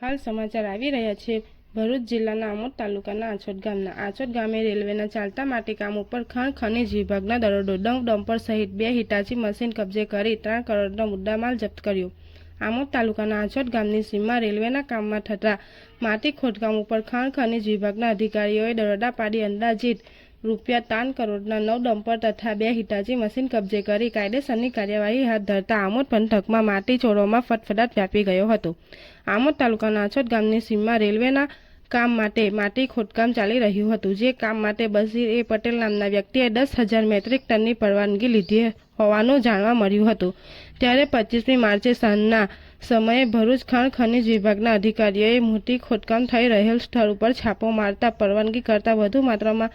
હાલ સમાચાર આવી રહ્યા છે. ભરૂચ જિલ્લાના આમોદ તાલુકાના આછોદ ગામના. આછોદ ગામે રેલવેના ચાલતા માટે કામ ઉપર ખાણ ખનીજ વિભાગના દરોડો ડંપ ડમ્પર સહિત બે હિટાચી મશીન કબજે કરી ત્રણ કરોડનો મુદ્દામાલ જપ્ત કર્યો. આમોદ તાલુકાના આછોદ ગામની સીમમાં રેલવેના કામમાં થતા માટી ખોદકામ ઉપર ખાણ ખનીજ વિભાગના અધિકારીઓએ દરોડા પાડી અંદાજિત રૂપિયા ત્રણ કરોડના નવ ડમ્પર તથા બે હિટાચી મશીન કબજે કરી કાયદેસરની કાર્યવાહી હાથ ધરતા આમોદ પંથકમાં માટી ચોરોમાં ફટફડાટ વ્યાપી ગયો હતો. આમોદ તાલુકાના આછોદ ગામની સીમમાં રેલવેના કામ માટે માટી ખોદકામ ચાલી રહ્યું હતું. જે કામ માટે બશીર એ પટેલ નામના વ્યક્તિએ દસ હજાર મેટ્રિક ટનની પરવાનગી લીધી હોવાનું જાણવા મળ્યું હતું. ત્યારે પચીસમી માર્ચે સાંજના સમયે ભરૂચ ખાણ ખનિજ વિભાગના અધિકારીઓએ મોટી ખોદકામ થઈ રહેલ સ્થળ ઉપર છાપો મારતા પરવાનગી કરતાં વધુ માત્રામાં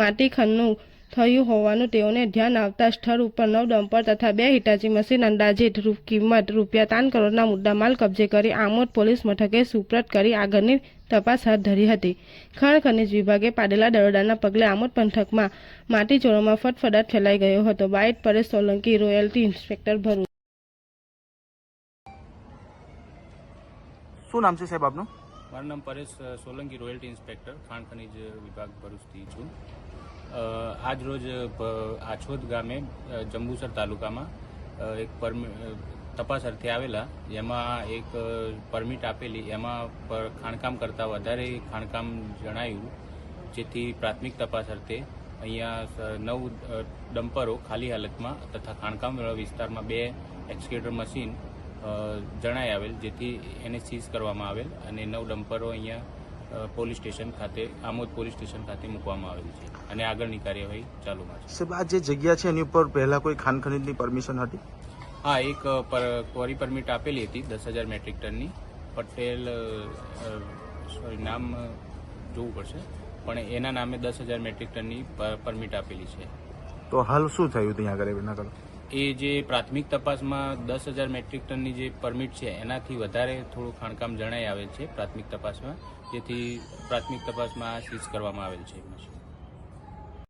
માટી ખનનું થયું હોવાનું તેઓને ધ્યાન આવતા સ્થળ ઉપર નવ ડમ્પર તથા બે હિટાચી મશીન અંદાજિત કિંમત રૂપિયા ત્રણ કરોડના મુદ્દામાલ કબજે કરી આમોદ પોલીસ મથકે સુપ્રત કરી આગળની તપાસ હાથ ધરી હતી. ખાણ ખનીજ વિભાગે પાડેલા દરોડાના પગલે આમોદ પંથકમાં માટી ચોરોમાં ફટફડાટ ફેલાઈ ગયો હતો. Byte Paresh Solanki royalty inspector Bharuch. શું નામ છે સાહેબ આપનું? મારું નામ પરેશ સોલંકી રોયલ્ટી ઇન્સ્પેક્ટર, ખાણ ખનીજ વિભાગ ભરૂચથી છું. આજરોજ આજ રોજ આછોદ ગામે જંબુસર તાલુકામાં એક તપાસ અર્થે આવેલા, જેમાં એક પરમિટ આપેલી, એમાં ખાણકામ કરતાં વધારે ખાણકામ જણાયું, જેથી પ્રાથમિક તપાસ અર્થે અહીંયા નવ ડમ્પરો ખાલી હાલતમાં તથા ખાણકામ વિસ્તારમાં બે એક્સકેટર મશીન જણાઈ આવેલ જેથી એને સીઝ કરવામાં આવેલ અને નવ ડમ્પરો અહીંયા પોલીસ સ્ટેશન ખાતે આમોદ પોલીસ સ્ટેશન ખાતે મૂકવામાં આવેલ છે અને આગળની કાર્યવાહી ચાલુમાં છે. સાહેબ આ જે જગ્યા છે એની ઉપર પહેલા કોઈ ખાન ખનીજની પરમિશન હતી? હા એક ક્વોરી પરમિટ આપેલી હતી દસ હજાર મેટ્રિક ટનની. પટેલ સોરી નામ જોવું પડશે પણ એના નામે દસ હજાર મેટ્રિક ટનની પરમિટ આપેલી છે. તો હાલ શું થયું ત્યાં આગળ એના આગળ? એ જે પ્રાથમિક તપાસમાં દસ હજાર મેટ્રિક ટનની જે પરમિટ છે, એનાથી વધારે થોડું ખાણકામ જણાઈ આવેલ છે પ્રાથમિક તપાસમાં. જેથી પ્રાથમિક તપાસમાં સીઝ કરવામાં આવેલ છે.